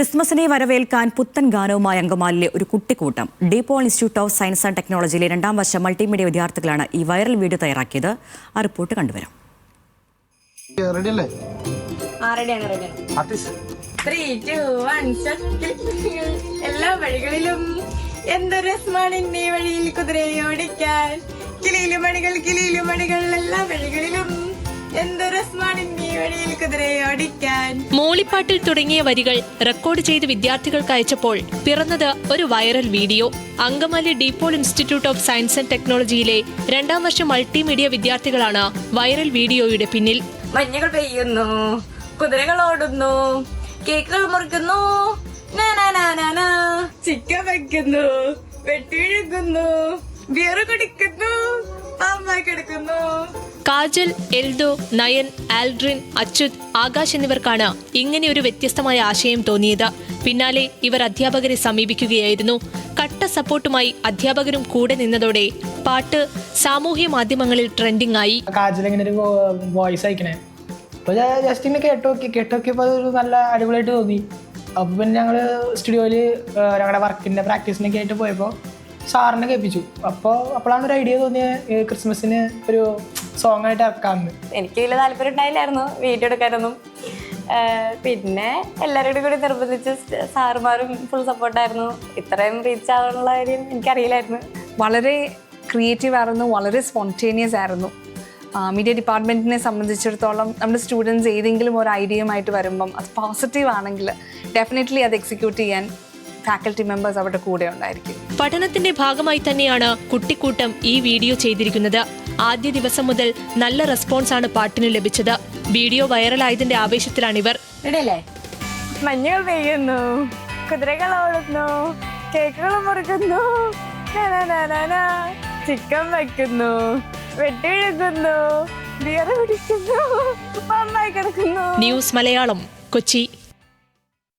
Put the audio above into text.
ക്രിസ്മസിനെ വരവേൽക്കാൻ പുത്തൻ ഗാനവുമായി അങ്കമാലിലെ ഒരു കുട്ടിക്കൂട്ടം. DePaul institute of science and ടെക്നോളജിയിലെ രണ്ടാം വർഷ മൾട്ടിമീഡിയ വിദ്യാർത്ഥികളാണ് ഈ വൈറൽ വീഡിയോ തയ്യാറാക്കിയത്. ആ റിപ്പോർട്ട് കണ്ടുവരാം. എല്ലാ വഴികളിലും എന്തൊരു രസമാണ് ഇന്നീ വഴിയിൽ കുതിരയോടിക്കാൻ കിളിയിലു മണികൾ കിളിയിലു മണികൾ എല്ലാ വഴികളിലും മൂളിപ്പാട്ടിൽ തുടങ്ങിയ വരികൾ റെക്കോർഡ് ചെയ്ത് വിദ്യാർത്ഥികൾക്ക് അയച്ചപ്പോൾ പിറന്നത് ഒരു viral video. Angamaly DePaul institute of science and ടെക്നോളജിയിലെ രണ്ടാം വർഷ മൾട്ടിമീഡിയ വിദ്യാർത്ഥികളാണ് വൈറൽ വീഡിയോയുടെ പിന്നിൽ. മഞ്ഞുകൾ പെയ്യുന്നു കുതിരകൾ ഓടുന്നു കേക്കുകൾ മുറിക്കുന്നു. ചിക്കൻ വെക്കുന്നു വെട്ടിഴുകുന്നു ബിയർ കിടക്കുന്നു. കാജൽ എൽദോ നയൻ ആൽഡ്രിൻ അച്യുത് ആകാശ് എന്നിവർക്കാണ് ഇങ്ങനെ ഒരു വ്യത്യസ്തമായ ആശയം തോന്നിയത്. പിന്നാലെ ഇവർ അധ്യാപകരെ സമീപിക്കുകയായിരുന്നു. കട്ട സപ്പോർട്ടുമായി അധ്യാപകരും കൂടെ നിന്നതോടെ പാട്ട് സാമൂഹ്യ മാധ്യമങ്ങളിൽ ട്രെൻഡിംഗ് ആയി. കാജൽ ഇങ്ങനെ ഒരു വോയിസ് അയക്കണേ. അപ്പോൾ ജസ്റ്റ് ഇങ്ങനെ കേട്ട് നോക്കി കേട്ട് നോക്കിയപ്പോൾ അതൊരു നല്ല അടിപൊളിയായിട്ട് തോന്നി. അപ്പോൾ പിന്നെ ഞങ്ങൾ സ്റ്റുഡിയോയിൽ ഞങ്ങളുടെ വർക്കിന്റെ പ്രാക്ടീസിനൊക്കെ ആയിട്ട് പോയപ്പോൾ സാറിനെ കേൾപ്പിച്ചു. അപ്പോൾ അപ്പോഴാണ് ഒരു ഐഡിയ തോന്നിയ ക്രിസ്മസിന് ഒരു സോങ് ആയിട്ട് ഇറക്കാമെന്ന്. എനിക്ക് വലിയ താല്പര്യം ഉണ്ടായില്ലായിരുന്നു വീഡിയോ എടുക്കാനൊന്നും. പിന്നെ എല്ലാവരോടും കൂടി നിർബന്ധിച്ച് സാറുമാരും ഫുൾ സപ്പോർട്ടായിരുന്നു ഇത്രയും റീച്ച് ആവാനുള്ള കാര്യം എനിക്കറിയില്ലായിരുന്നു. വളരെ ക്രിയേറ്റീവ് ആയിരുന്നു വളരെ സ്പോണ്ടേനിയസ് ആയിരുന്നു. മീഡിയ ഡിപ്പാർട്ട്മെന്റിനെ സംബന്ധിച്ചിടത്തോളം നമ്മുടെ സ്റ്റുഡൻസ് ഏതെങ്കിലും ഒരു ഐഡിയയുമായിട്ട് വരുമ്പം അത് പോസിറ്റീവ് ആണെങ്കിൽ ഡെഫിനറ്റ്ലി അത് എക്സിക്യൂട്ട് ചെയ്യാൻ ഫാക്കൽറ്റി മെമ്പേഴ്സ് അവരുടെ കൂടെ ഉണ്ടായിരിക്കും. പഠനത്തിന്റെ ഭാഗമായി തന്നെയാണ് കുട്ടിക്കൂട്ടം ഈ വീഡിയോ ചെയ്തിരിക്കുന്നത്. ആദ്യ ദിവസം മുതൽ നല്ല റെസ്പോൺസ് ആണ് പാട്ടിന് ലഭിച്ചത്. വീഡിയോ വൈറലായതിന്റെ ആവേശത്തിലാണിവർ. മഞ്ഞൾ പെയ്യുന്നു കുതിരകൾ ഓടുന്നു കേക്കുകൾ മുറിക്കുന്നു. ചിക്കൻ വെക്കുന്നു വെട്ടിഴുകുന്നു ബിയർ കുടിക്കുന്നു. ന്യൂസ് മലയാളം കൊച്ചി.